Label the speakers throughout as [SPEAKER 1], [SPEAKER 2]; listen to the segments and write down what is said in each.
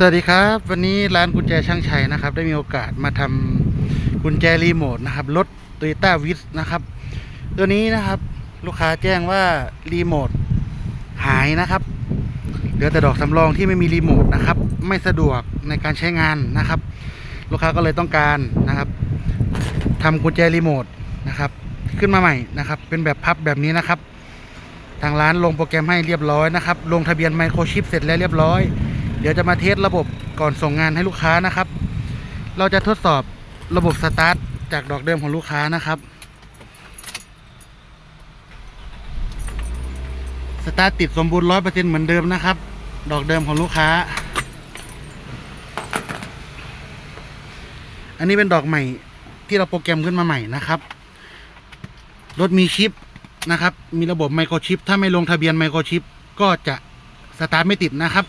[SPEAKER 1] สวัสดีครับ วันนี้ร้านกุญแจช่างชัยนะครับ ได้มีโอกาสมาทำกุญแจรีโมทนะครับรถ t o y ต้าวิสนะครับ ตัวนี้นะครับลูกค้าแจ้งว่ารีโมทหายนะครับเหลือแต่ดอกสำรองที่ไม่มีรีโมทนะครับ ไม่สะดวกในการใช้งานนะครับ ลูกค้าก็เลยต้องการนะครับทำกุญแจรีโมทนะครับขึ้นมาใหม่นะครับ เป็นแบบพับแบบนี้นะครับ ทางร้านลงโปรแกรมให้เรียบร้อยนะครับ ลงทะเบียนไมโครชิปเสร็จแล้วเรียบร้อย เดี๋ยวจะมาเทสระบบก่อนส่งงานให้ลูกค้านะครับ เราจะทดสอบระบบสตาร์ทจากดอกเดิมของลูกค้านะครับ สตาร์ทติดสมบูรณ์ร้อยเปอร์เซ็นเหมือนเดิมนะครับ ดอกเดิมของลูกค้า อันนี้เป็นดอกใหม่ที่เราโปรแกรมขึ้นมาใหม่นะครับรถมีชิปนะครับ มีระบบไมโครชิป ถ้าไม่ลงทะเบียนไมโครชิป ก็จะสตาร์ทไม่ติดนะครับ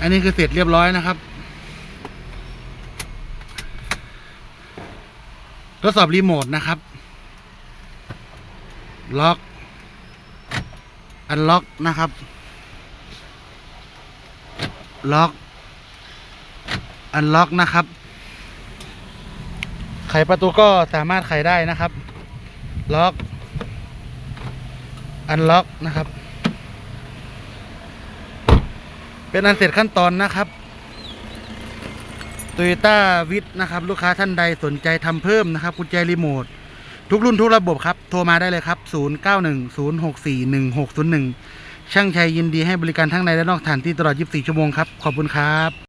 [SPEAKER 1] อันนี้คือเสร็จเรียบร้อยนะครับ ทดสอบรีโมทนะครับ ล็อก อันล็อกนะครับ ล็อก อันล็อกนะครับ ไขประตูก็สามารถไขได้นะครับ ล็อก อันล็อกนะครับ เป็นอันเสร็จขั้นตอนนะครับโตโยต้าวิทนะครับ ลูกค้าท่านใดสนใจทำเพิ่มนะครับกุญแจรีโมททุกรุ่นทุกระบบครับ โทรมาได้เลยครับ 0910641601 ช่างชัยยินดีให้บริการทั้งในและนอกสถานที่ตลอด 24 ชั่วโมงครับ ขอบคุณครับ